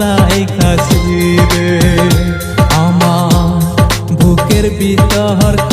রাইখাছি রে আমার বুকের ভিতর